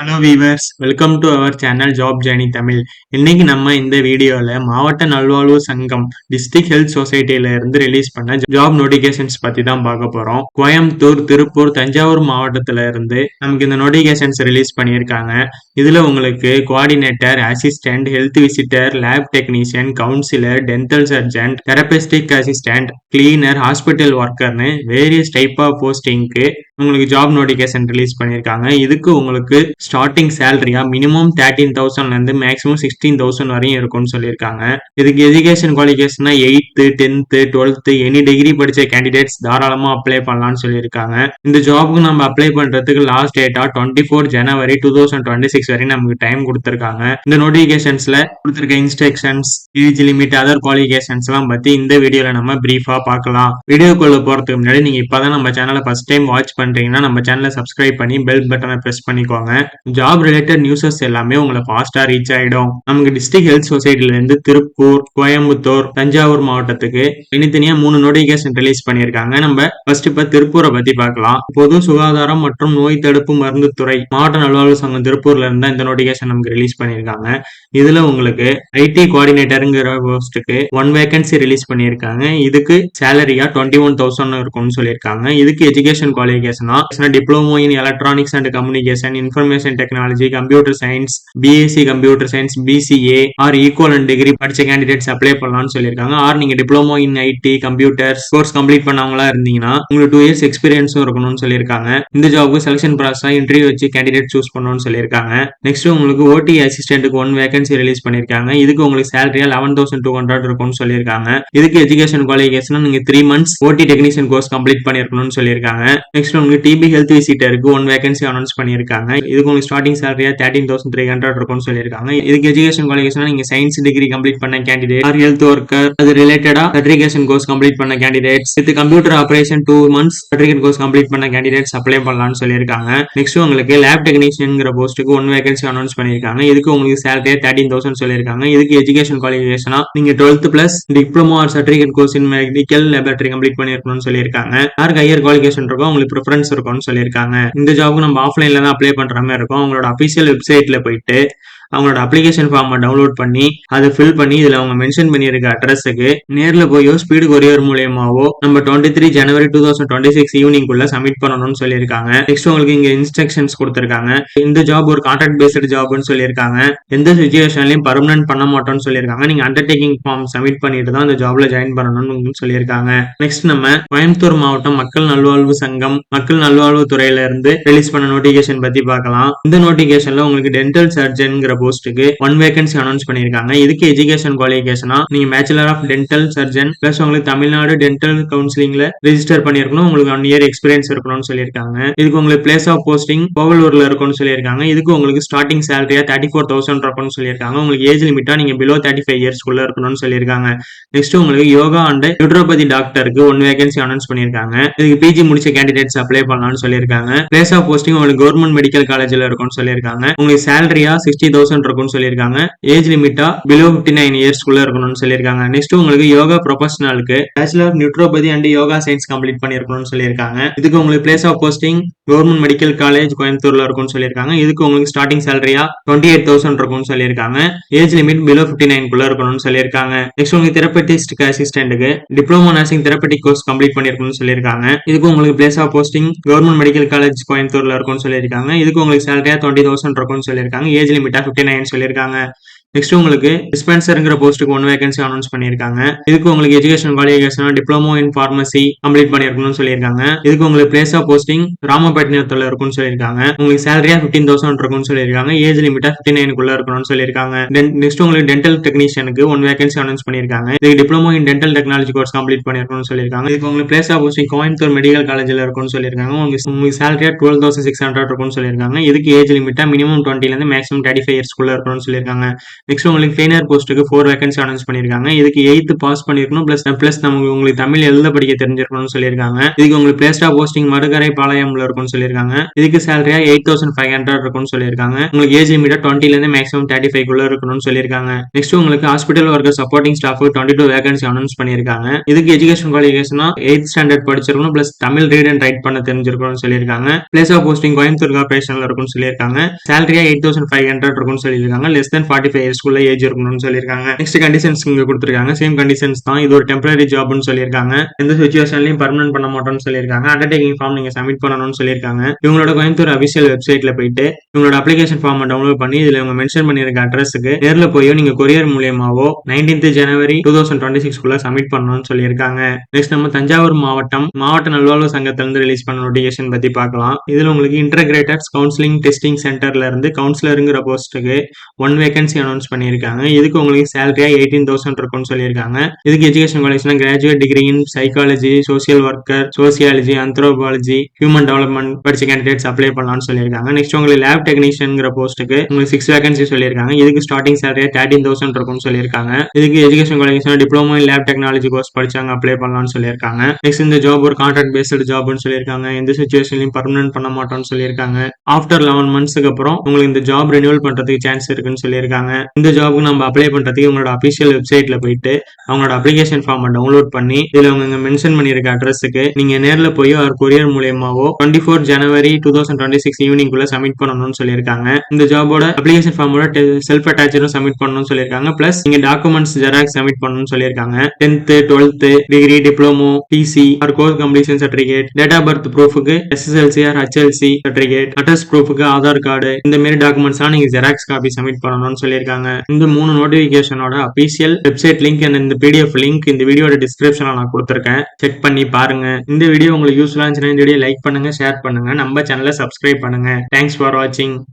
Hello viewers welcome to our channel Job Journey Tamil இன்னைக்கு நம்ம இந்த வீடியோல மாவட்ட நல்வாழ்வு சங்கம் டிஸ்ட்ரிக்ட் ஹெல்த் சொசைட்டில இருந்து ரிலீஸ் பண்ண ஜாப் நோட்டிபிகேஷன்ஸ் பத்தி தான் பார்க்க போறோம். கோயம்புத்தூர் திருப்பூர் தஞ்சாவூர் மாவட்டத்துல இருந்து நமக்கு இந்த நோட்டிபிகேஷன்ஸ் ரிலீஸ் பண்ணியிருக்காங்க. இதுல உங்களுக்கு coordinator assistant health visitor lab technician counsellor dental surgeon therapistic assistant cleaner hospital ஒர்க்கர்னு various type of போஸ்டிங்க்கு உங்களுக்கு ஜாப் நோட்டிபிகேஷன் ரிலீஸ் பண்ணியிருக்காங்க. இதுக்கு உங்களுக்கு ஸ்டார்டிங் சேலரியா மினிமம் தேர்ட்டீன் தௌசண்ட்ல இருந்து மேக்ஸிமம் சிக்ஸ்டீன் தௌசண்ட் வரையும் இருக்கும்னு சொல்லியிருக்காங்க. இதுக்கு education qualification eighth tenth twelfth any degree படிச்ச கேண்டிடேட்ஸ் தாராளமா அப்ளை பண்ணலாம்னு சொல்லியிருக்காங்க. இந்த ஜாபுக்கு நம்ம அப்ளை பண்றதுக்கு லாஸ்ட் டேட்டா டுவெண்ட்டி ஃபோர் ஜனவரி டூ தௌசண்ட் டுவெண்ட்டி சிக்ஸ் வரையும் நமக்கு டைம் கொடுத்துருக்காங்க. இந்த நோட்டிபிகேஷன்ஸ்ல கொடுத்துருக்க instructions age limit other qualifications எல்லாம் பத்தி இந்த வீடியோல நம்ம பிரீஃபா பார்க்கலாம். வீடியோக்குள்ள போறதுக்கு முன்னாடி நீங்க இப்பதான் நம்ம சேனலை ஃபர்ஸ்ட் டைம் வாட்ச் பண்றீங்கன்னா நம்ம சேனலை சப்ஸ்கிரைப் பண்ணி பெல் பட்டனை பிரஸ் பண்ணிக்கோங்க. ஜாப் ரிலேட்டட் நியூஸஸ் எல்லாமே உங்களை ஃபாஸ்டா ரீச் ஆயிடும். நமக்கு டிஸ்ட்ரிக்ட் ஹெல்த் சொசைட்டில இருந்து திருப்பூர் கோயம்புத்தூர் தஞ்சாவூர் மாவட்டத்துக்கு தனித்தனியா மூணு நோட்டிபிகேஷன் ரிலீஸ் பண்ணியிருக்காங்க. நம்ம ஃபர்ஸ்ட் இப்ப திருப்பூரை பத்தி பார்க்கலாம். பொது சுகாதாரம் மற்றும் நோய் தடுப்பு மருந்து துறை மாவட்ட நல்வாழ்வு சங்கம் திருப்பூர்ல இருந்தா இந்த நோட்டிபிகேஷன் நமக்கு ரிலீஸ் பண்ணியிருக்காங்க. இதுல உங்களுக்கு ஐடி கோஆர்டினேட்டருங்கிற போஸ்ட்டுக்கு ஒன் வேகன்சி ரிலீஸ் பண்ணியிருக்காங்க. இதுக்கு சேலரியா டுவெண்ட்டி ஒன் தௌசண்ட் இருக்கும்னு சொல்லியிருக்காங்க. இதுக்கு education குவாலிஃபிகேஷனா diploma in electronics and communication information technology computer science BSc computer science BCA or equal and degree படிச்ச கேண்டிடேட்ஸ் அப்ளை பண்ணலாம்னு சொல்லியிருக்காங்க. ஆர் நீங்க diploma in IT computers course complete பண்ணவங்களா இருந்தீங்கன்னா உங்களுக்கு டூ இயர்ஸ் எக்ஸ்பீரியன்ஸும் இருக்கணும்னு சொல்லியிருக்காங்க. இந்த ஜாப்க்கு செலக்ஷன் ப்ராசஸ் இன்டர்வியூ வச்சு கேண்டிடேட் சூஸ் பண்ணணும்னு சொல்லியிருக்காங்க. நெக்ஸ்ட் உங்களுக்கு ஓடி அசிஸ்டன்ட்டுக்கு ஒன் வேகன்சி ரிலீஸ் பண்ணியிருக்காங்க. இதுக்கு உங்களுக்கு சேலரியா லெவன் தௌசண்ட் டூ ஹண்ட்ரட் இருக்கும்னு சொல்லியிருக்காங்க. இதுக்கு எஜுகேஷன் குவாலிஃபிகேஷன் நீங்க three months OT technician course complete பண்ணிருக்கணும்னு சொல்லியிருக்காங்க. நெக்ஸ்ட் உங்களுக்கு டிபி ஹெல்த் விசிட்டருக்கு ஒன் வேகன்சி அனௌன்ஸ் பண்ணியிருக்காங்க. இதுக்கு உங்களுக்கு ஸ்டார்டிங் சேலரியா தேர்ட்டின் தௌசண்ட் த்ரீ ஹண்ட்ரட் இருக்கும்னு சொல்லியிருக்காங்க. இதுக்கு எஜுகேஷன் குவாலிஃபிகேஷன் நீங்க சயின்ஸ் டிகிரி கம்ப்ளீட் பண்ண கேண்டிடேட் ஆர் ஹெல்த் ஒர்க்கர் அது ரிலேட்டடா சர்டிஃபிகேஷன் கோர்ஸ் கம்ப்ளீட் பண்ண கேண்டிடேட்ஸ் இது computer operation two months certificate course complete பண்ண கேண்டிடேட்ஸ் அப்ளை பண்ணலாம்னு சொல்லியிருக்காங்க. நெக்ஸ்ட் உங்களுக்கு லேப் டெக்னீஷியன்ங்கிற போஸ்ட்டுக்கு ஒன் வேகன்சி அனௌன்ஸ் பண்ணியிருக்காங்க. இதுக்கு உங்களுக்கு சேலரியா தேர்ட்டின் தௌசண்ட் சொல்லியிருக்காங்க. இதுக்கு எஜுகேஷன் குவாலிஃபிகேஷனா நீங்க twelfth plus diploma or certificate course in medical laboratory complete பண்ணிருக்கணும்னு சொல்லியிருக்காங்க. யாருக்கு ஹையர் குவாலிஃபிகேஷன் இருக்கோ உங்களுக்கு ப்ரிஃபரன்ஸ் இருக்கும்னு சொல்லியிருக்காங்க. இந்த ஜாப்க்கு நம்ம ஆஃப்லைன்ல தான் அப்ளை பண்ற மாதிரி இருக்கும். அவங்களோட அபிஷியல் வெப்சைட்ல போயிட்டு அவங்களோட அப்ளிகேஷன் ஃபார்மை டவுன்லோட் பண்ணி அதை ஃபில் பண்ணி இதுல அவங்க மென்ஷன் பண்ணியிருக்க அட்ரஸுக்கு நேர்ல போயோ ஸ்பீடு கொரியர் மூலியமாவோ நம்ம டுவெண்ட்டி த்ரீ ஜனவரி டூ தௌசண்ட் டுவெண்ட்டி சிக்ஸ் ஈவினிங்குள்ள சப்மிட் பண்ணணும்னு சொல்லியிருக்காங்க. நெக்ஸ்ட் உங்களுக்கு இங்க இன்ஸ்ட்ரக்ஷன்ஸ் கொடுத்துருக்காங்க. இந்த ஜாப் ஒரு கான்ட்ராக்ட் பேஸ்டு ஜாப்னு சொல்லியிருக்காங்க. எந்த சுச்சுவேஷன்லயும் பர்மனன்ட் பண்ண மாட்டோம்னு சொல்லியிருக்காங்க. நீங்க அண்டர்டேக்கிங் ஃபார்ம் சப்மிட் பண்ணிட்டு தான் அந்த ஜாப்ல ஜாயின் பண்ணணும்னு சொல்லியிருக்காங்க. நெக்ஸ்ட் நம்ம கோயம்புத்தூர் மாவட்டம் மக்கள் நல்வாழ்வு சங்கம் மக்கள் நல்வாழ்வு துறையில இருந்து ரிலீஸ் பண்ண நோட்டிபிகேஷன் பத்தி பார்க்கலாம். இந்த நோட்டிபிகேஷன்ல உங்களுக்கு டென்டல் சர்ஜன்ங்கிற போஸ்ட்டுக்கு ஒன் வேகன்சி அனௌன்ஸ் பண்ணிருக்காங்க இதுக்கு எஜுகேஷன் குவாலிஃபிகேஷனா நீங்க bachelor of dental surgeon plus உங்களுக்கு தமிழ்நாடு டென்டல் கவுன்சிலிங்ல ரிஜிஸ்டர் பண்ணிருக்கணும் உங்களுக்கு ஒன் இயர் எக்ஸ்பீரியன்ஸ் இருக்கணும்னு சொல்லியிருக்காங்க. இதுக்கு உங்களுக்கு பிளேஸ் ஆஃப் போஸ்டிங் கோவலூர்ல இருக்கும்னு சொல்லியிருக்காங்க. இதுக்கு உங்களுக்கு ஸ்டார்டிங் சேலரியா தேர்ட்டி ஃபோர் தௌசண்ட் இருக்கும்னு சொல்லியிருக்காங்க. உங்களுக்கு ஏஜ் லிமிட்டா நீங்க பிலோ தேர்ட்டி ஃபைவ் இயர்ஸ்க்குள்ள இருக்கணும்னு சொல்லியிருக்காங்க. நெக்ஸ்ட் உங்களுக்கு யோகா அண்ட் யூட்ரோபதி டாக்டருக்கு ஒன் வேகன்சி அனௌன்ஸ் பண்ணிருக்காங்க இதுக்கு பிஜி முடிச்ச கேண்டிடேட்ஸ் அப்ளை பண்ணலாம்னு சொல்லியிருக்காங்க. பிளேஸ் ஆஃப் போஸ்டிங் உங்களுக்கு கவர்மெண்ட் மெடிக்கல் காலேஜ்ல இருக்கும்னு சொல்லியிருக்காங்க. உங்களுக்கு சேலரியா சிக்ஸ்டி தௌசண்ட் இருக்கும்னு சொல்லியிருக்காங்க. ஏஜ் லிமிட்டா பிலோ பிப்டி நைன் இயர்ஸ்க்குள்ள இருக்கணும்னு சொல்லியிருக்காங்க. நெக்ஸ்ட் உங்களுக்கு yoga ப்ரொஃபஷனலுக்கு bachelor naturopathy and yoga science complete பண்ணியிருக்கணும்னு சொல்லியிருக்காங்க. இதுக்கு உங்களுக்கு place of posting government medical college கோயம்புத்தூர்ல இருக்கும்னு சொல்லியிருக்காங்க. இதுக்கு உங்களுக்கு ஸ்டார்டிங் சேலரியா டுவெண்ட்டி எயிட் தௌசண்ட் இருக்கும்னு சொல்லியிருக்காங்க. ஏஜ் லிமிட் பிலோ பிப்டி நைன்குள்ள இருக்கணும்னு சொல்லியிருக்காங்க. நெக்ஸ்ட் உங்களுக்கு therapist அசிஸ்டன்ட்டுக்கு diploma nursing therapeutic course complete பண்ணிருக்கணும்னு சொல்லியிருக்காங்க. இதுக்கு உங்களுக்கு place of posting government medical college கோயம்புத்தூர்ல இருக்கும்னு சொல்லியிருக்காங்க. இதுக்கு உங்களுக்கு சேலரியா டுவெண்ட்டி தௌசண்ட் இருக்கும்னு சொல்லியிருக்காங்க. ஏஜ் லிமிட்டா பிப்டி ஃபிஃப்டி நைன் சொல்லியிருக்காங்க. நெக்ஸ்ட் உங்களுக்கு டிஸ்பென்சருங்கிற போஸ்ட்டுக்கு ஒன் வேகன்சி அனௌன்ஸ் பண்ணியிருக்காங்க. இதுக்கு உங்களுக்கு education qualification diploma in pharmacy complete பண்ணியிருக்கணும்னு சொல்லியிருக்காங்க. இதுக்கு உங்களுக்கு பிளேஸ் ஆஃப் போஸ்டிங் ராமபட்டினத்தில் இருக்கும்னு சொல்லியிருக்காங்க. உங்களுக்கு சேலரியா ஃபிஃப்டீன் தௌசண்ட் இருக்கும்னு சொல்லியிருக்காங்க. ஏஜ் லிமிட்டா ஃபிஃப்டி நைனுக்குள்ள இருக்கணும்னு சொல்லியிருக்காங்க. நெக்ஸ்ட் உங்களுக்கு டென்டல் டெக்னீஷியனுக்கு ஒன் வேகன்சி அனௌன்ஸ் பண்ணியிருக்காங்க. இதுக்கு diploma in dental technology course complete பண்ணியிருக்கணும்னு சொல்லியிருக்காங்க. இதுக்கு உங்களுக்கு place of posting Coimbatore medical காலேஜில் இருக்கும்னு சொல்லியிருக்காங்க. உங்களுக்கு உங்களுக்கு சேலரியா டுவெல் தௌசண்ட் சிக்ஸ் ஹண்ட்ரட் இருக்கும்னு சொல்லியிருக்காங்க. இதுக்கு ஏஜ் லிமிட்டா மினிமம் டுவெண்ட்டிலேருந்து மேக்ஸிமம் தேர்ட்டி ஃபைவ் இயர்ஸ்க்குள்ள இருக்கணும்னு சொல்லியிருக்காங்க. நெக்ஸ்ட் உங்களுக்கு ட்ரெயினர் போஸ்ட்டுக்கு ஃபோர் வேகன்சி அனௌன்ஸ் பண்ணியிருக்காங்க. இதுக்கு எயித்து பாஸ் பண்ணிருக்கணும் பிளஸ் ப்ளஸ் நமக்கு உங்களுக்கு தமிழ் எழுத படிக்க தெரிஞ்சிருக்கணும்னு சொல்லியிருக்காங்க. இதுக்கு உங்களுக்கு பிளேஸ்டா ஆஃப் போஸ்டிங் மடுகரை பாளையம்ல இருக்கும்னு சொல்லியிருக்காங்க. இதுக்கு சேலரியா எயிட் தௌசண்ட் ஃபைவ் ஹண்ட்ரட் இருக்கும்னு சொல்லியிருக்காங்க. உங்களுக்கு ஏஜ் லிமிட்டா டுவெண்ட்டில இருந்து மேக்ஸிமம் தேர்ட்டி ஃபைவ் குள்ள இருக்கணும்னு சொல்லியிருக்காங்க. நெக்ஸ்ட் உங்களுக்கு hospital worker supporting staff twenty two vacancy announce பண்ணியிருக்காங்க. இதுக்கு எஜுகேஷன் குவாலிஃபிகேஷனா எயிட் ஸ்டாண்டர்ட் படிச்சிருக்கணும். Plus Tamil read and write பண்ண தெரிஞ்சிருக்கணும்னு சொல்லியிருக்காங்க. பிளேஸ் ஆஃப் போஸ்டிங் கோயம்புத்தூர் கார்பரேஷன்ல இருக்கும்னு சொல்லியிருக்காங்க. சேலரியா எயிட் தௌசண்ட் ஃபைவ் ஹண்ட்ரட் இருக்கும்னு சொல்லியிருக்காங்க. லெஸ் தென் ஃபார்ட்டி ஃபைவ் இயர்ஸ்க்குள்ள ஏஜ் இருக்கணும்னு சொல்லியிருக்காங்க. நெக்ஸ்ட் கண்டிஷன்ஸ் இங்க கொடுத்துருக்காங்க. சேம் கண்டிஷன்ஸ் தான். இது ஒரு டெம்பரரி ஜாப்னு சொல்லியிருக்காங்க. எந்த சுச்சுவேஷன்லயும் பர்மனன்ட் பண்ண மாட்டோம்னு சொல்லியிருக்காங்க. அண்டர்டேக்கிங் ஃபார்ம் நீங்க சப்மிட் பண்ணணும்னு சொல்லியிருக்காங்க. இவங்களோட கோயம்புத்தூர் அபிஷியல் வெப்சைட்ல போயிட்டு இவங்களோட அப்ளிகேஷன் ஃபார்ம் டவுன்லோட் பண்ணி இதுல இவங்க மென்ஷன் பண்ணிருக்க அட்ரஸுக்கு நேர்ல போயோ நீங்க courier மூலியமாவோ nineteenth January two thousand twenty சிக்ஸ்க்குள்ள submit பண்ணணும்னு சொல்லியிருக்காங்க. நெக்ஸ்ட் நம்ம தஞ்சாவூர் மாவட்டம் மாவட்ட நல்வாழ்வு சங்கத்திலிருந்து ரிலீஸ் பண்ண நோட்டிஃபிகேஷன் பத்தி பார்க்கலாம். இதுல உங்களுக்கு இன்டகிரேட்டட் கவுன்சிலிங் டெஸ்டிங் சென்டர்ல இருந்து கவுன்சிலருங்கிற போஸ்ட்டுக்கு ஒன் வேகன்சி அனௌன்ஸ் பண்ணியிருக்காங்க. இதுக்கு உங்களுக்கு சேலரியா எயிட்டீன் தௌசண்ட் இருக்கும்னு சொல்லியிருக்காங்க. இதுக்கு education காலேஜ்னா graduate degree in psychology social worker sociology anthropology human development படிச்ச கேண்டிடேட்ஸ் அப்ளை பண்ணலாம்னு சொல்லியிருக்காங்க. நெக்ஸ்ட் உங்களுக்கு லேப் டெக்னீஷியன்ங்கிற போஸ்ட்டுக்கு உங்களுக்கு சிக்ஸ் வேகன்சி சொல்லியிருக்காங்க. இதுக்கு ஸ்டார்டிங் சேலரியா தேர்ட்டின் தௌசண்ட் இருக்கும்னு சொல்லியிருக்காங்க. இதுக்கு education qualification diploma in lab technology course படிச்சாங்க அப்ளை பண்ணலாம்னு சொல்லியிருக்காங்க. நெக்ஸ்ட் இந்த ஜாப் ஒரு கான்ட்ராக்ட் பேஸ்டு ஜாப்னு சொல்லியிருக்காங்க. எந்த சுச்சுவேஷன்லையும் பர்மனன்ட் பண்ண மாட்டோம்னு சொல்லியிருக்காங்க. ஆஃப்டர் லெவன் மந்த்ஸ்க்கு அப்புறம் உங்களுக்கு இந்த ஜாப் ரினியூவல் பண்றதுக்கு சான்ஸ் இருக்குன்னு சொல்லியிருக்காங்க. இந்த ஜாபுக்கு நம்ம அப்ளை பண்றதுக்கு உங்களோட அபிஷியல் வெப்சைட்ல போயிட்டு அவங்களோட அப்ளிகேஷன் ஃபார்ம் டவுன்லோட் பண்ணி இதுல அவங்க மென்ஷன் பண்ணிருக்க அட்ரஸுக்கு நீங்க நேர்ல போய் அவர் கொரியர் மூலியமாவோ டுவெண்ட்டி ஃபோர் ஜனவரி two thousand twenty six evening குள்ள சப்மிட் பண்ணணும்னு சொல்லியிருக்காங்க. இந்த ஜாபோட அப்ளிகேஷன் ஃபார்மோட செல்ஃப் அட்டாச்சும் சப்மிட் பண்ணணும்னு சொல்லியிருக்காங்க. பிளஸ் நீங்க டாக்குமெண்ட்ஸ் ஜெராக்ஸ் சப்மிட் பண்ணணும்னு சொல்லியிருக்காங்க. Tenth twelfth degree diploma PC or course completion certificate date of birth ப்ரூஃபுக்கு SSLC or HSLC certificate address ப்ரூஃபுக்கு Aadhaar card இந்த மாதிரி டாக்குமெண்ட்ஸ்லாம் நீங்க ஜெராக்ஸ் காப்பி சப்மிட் பண்ணணும்னு சொல்லியிருக்காங்க. இந்த மூணு நோட்டிபிகேஷனோட அபிஷியல் வெப்சைட் லிங்க் அண்ட் இந்த பிடிஎஃப் லிங்க் இந்த வீடியோட டிஸ்கிரிப்ஷனில் நான் கொடுத்துருக்கேன். செக் பண்ணி பாருங்க. இந்த வீடியோ உங்களுக்கு யூஸ்ஃபுல்லா இருந்துச்சுன்னா இந்த வீடியோ லைக் பண்ணுங்க ஷேர் பண்ணுங்க. நம்ம சேனலை சப்ஸ்கிரைப் பண்ணுங்க. தேங்க்ஸ் ஃபார் வாட்சிங்